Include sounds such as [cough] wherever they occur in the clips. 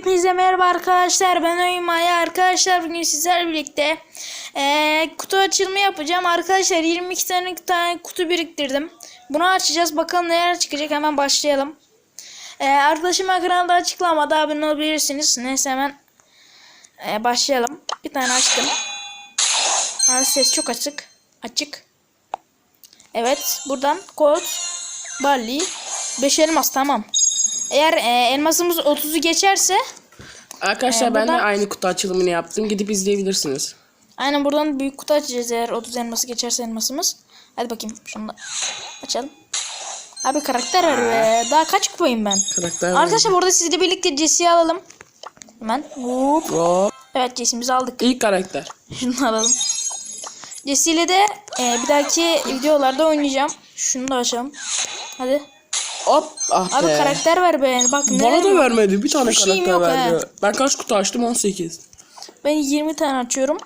Hepinize merhaba arkadaşlar. Ben Oyun Maya. Arkadaşlar bugün sizlerle birlikte eee, kutu açılımı yapacağım. Arkadaşlar 22 tane tane kutu biriktirdim. Bunu açacağız. Bakalım neler çıkacak. Hemen başlayalım. Eee arkadaşım ekranında açıklamada abone olabilirsiniz. Neyse hemen eee, başlayalım. Bir tane açtım. Aa, ses çok açık. Açık. Evet. Buradan kod Barley 5 elmas tamam. Eğer e, elmasımız 30'u geçerse Arkadaşlar Ee, ben de buradan- aynı kutu açılımını yaptım. Gidip izleyebilirsiniz. aynen buradan büyük kutu açacağız eğer 30 elması geçerse elmasımız. Hadi bakayım şunu da açalım. Abi karakter var be. Daha kaç kupayım ben? Karakter Arkadaşlar burada sizle birlikte Jesse'yi alalım. Hemen. Hop. Hop. Evet Jesse'mizi aldık. İlk karakter. Şunu alalım. Jesse ile de e, bir dahaki videolarda oynayacağım. Şunu da açalım. Hadi. Hop. Ah Abi be. karakter ver be. Bak Bana neler da vermedi. Bir tane Hiçbir şeyim karakter yok verdi. Ben kaç kutu açtım? 18. Ben 20 tane açıyorum.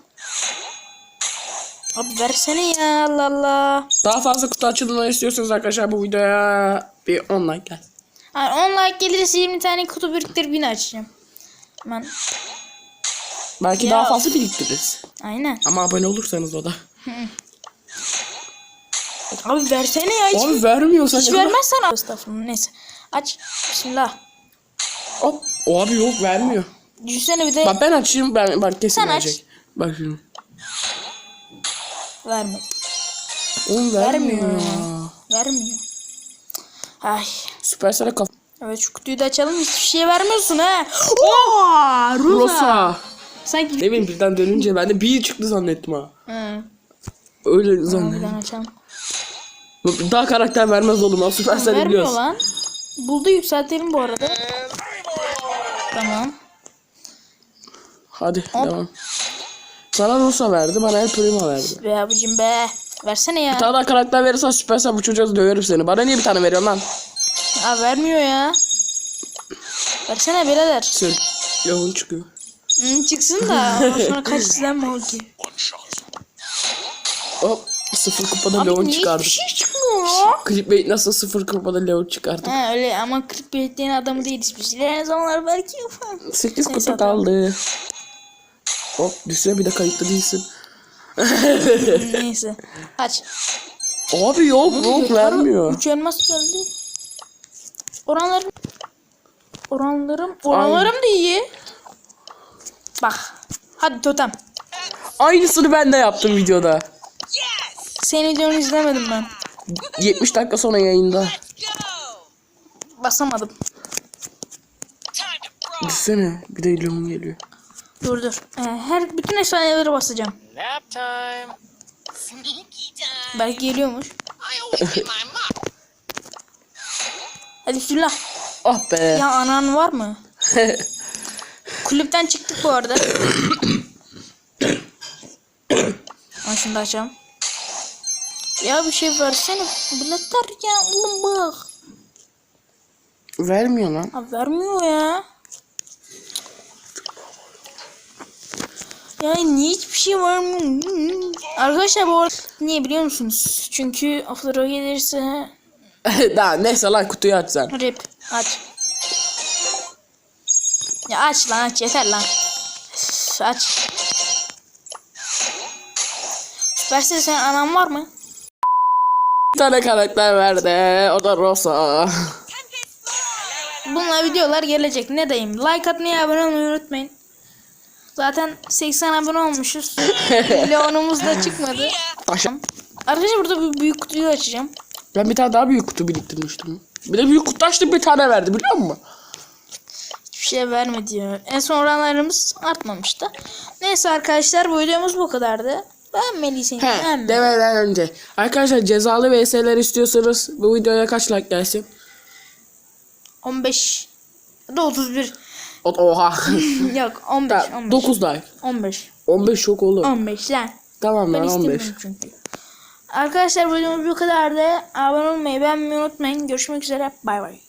Abi versene ya Allah Allah. Daha fazla kutu açılımını istiyorsanız arkadaşlar bu videoya bir 10 like gel. Yani 10 like gelirse 20 tane kutu biriktirip yine açacağım. Hemen. Belki Ya. daha fazla biriktiririz. Aynen. Ama abone olursanız o da. Abi versene ya. Hiç, Abi vermiyorsan hiç vermezsen Estağfurullah. Neyse. Aç. Bismillah. Hop. O abi yok vermiyor. Düşünsene bir de Bak ben açayım ben bak kesin Sen aç. verecek. Bak şimdi. vermedi. Oğlum vermiyor. Vermiyor. ya. Vermiyor. Ay. Süpersele kaf. Evet şu kutuyu da açalım. Hiçbir şey vermiyorsun ha. Oo, Rosa. Rosa. Sanki Ne bileyim birden dönünce ben de bir çıktı zannettim ha. Hı. Öyle Tamam, zannettim. tane açalım. Daha karakter vermez oğlum. O Supercell'i Vermiyor biliyoruz. lan. Buldu yükseltelim bu arada. Tamam. Hadi devam. Sana Rosa verdi, bana El Primo verdi. Be abicim be. Versene ya. Bir tane daha karakter verirsen Supercell bu çocuğa döverim seni. Bana niye bir tane veriyorsun lan? Aa, vermiyor ya. Versene birader. Sen yavun çıkıyor. Hı, çıksın da sonra kaç izlenme oldu ki. Hop sıfır kupada Abi Leon niye çıkardık. hiçbir şey çıkmıyor? Clickbait nasıl sıfır kupada Leon çıkardık. He öyle ama 40 belirttiğin adamı değiliz biz. İlerleyen zamanlar belki falan. 8 Neyse, kupa kaldı. Hop düşse bir de kayıtlı değilsin. [laughs] Neyse. Aç. Abi yok yok vermiyor. 3 elmas geldi. Oranlarım. Oranlarım. Oranlarım da iyi. Bak. Hadi totem. Aynısını ben de yaptım videoda. Senin videonu izlemedim ben. 70 dakika sonra yayında. Basamadım. Düşsene bir de Leon geliyor. Dur dur. Ee, her bütün efsaneleri basacağım. Nap time. Sneaky time. Belki geliyormuş. Hadi bismillah. Ah be. Ya anan var mı? [laughs] Kulüpten çıktık bu arada. [coughs] Ama şunu da açalım. Ya bir şey versene. Biletler ya oğlum bak. Vermiyor lan. Ha, vermiyor ya. Ya niye hiçbir şey vermiyor? Arkadaşlar bu arada niye biliyor musunuz? Çünkü after'a gelirse [laughs] Daha neyse lan kutuyu aç sen. rip aç. Ya aç lan aç yeter lan. Üf, aç. Süpersel sen anan var mı? Bir tane karakter verdi. O da Rosa. Bununla videolar gelecek. Ne diyeyim? Like atmayı, abone olmayı unutmayın. Zaten 80 abone olmuşuz. [laughs] Leon'umuz da çıkmadı. Taşa. Arkadaşlar burada bir büyük kutuyu açacağım. Ben bir tane daha büyük kutu biriktirmiştim. Bir de büyük kutu açtım bir tane verdi biliyor musun? Hiçbir şey vermedi ya. En son oranlarımız artmamıştı. Neyse arkadaşlar bu videomuz bu kadardı. Beğenmediyseniz He beğenmeyin. demeden önce. Arkadaşlar cezalı VS'ler istiyorsanız bu videoya kaç like gelsin? 15 ya da 31. O- Oha. [laughs] Yok 15. 15. 9 like. 15. 15 çok olur. 15 lan. Tamam Ben lan 15. istemiyorum çünkü. Arkadaşlar videomuz bu kadardı. Abone olmayı beğenmeyi unutmayın. Görüşmek üzere. Bay bay.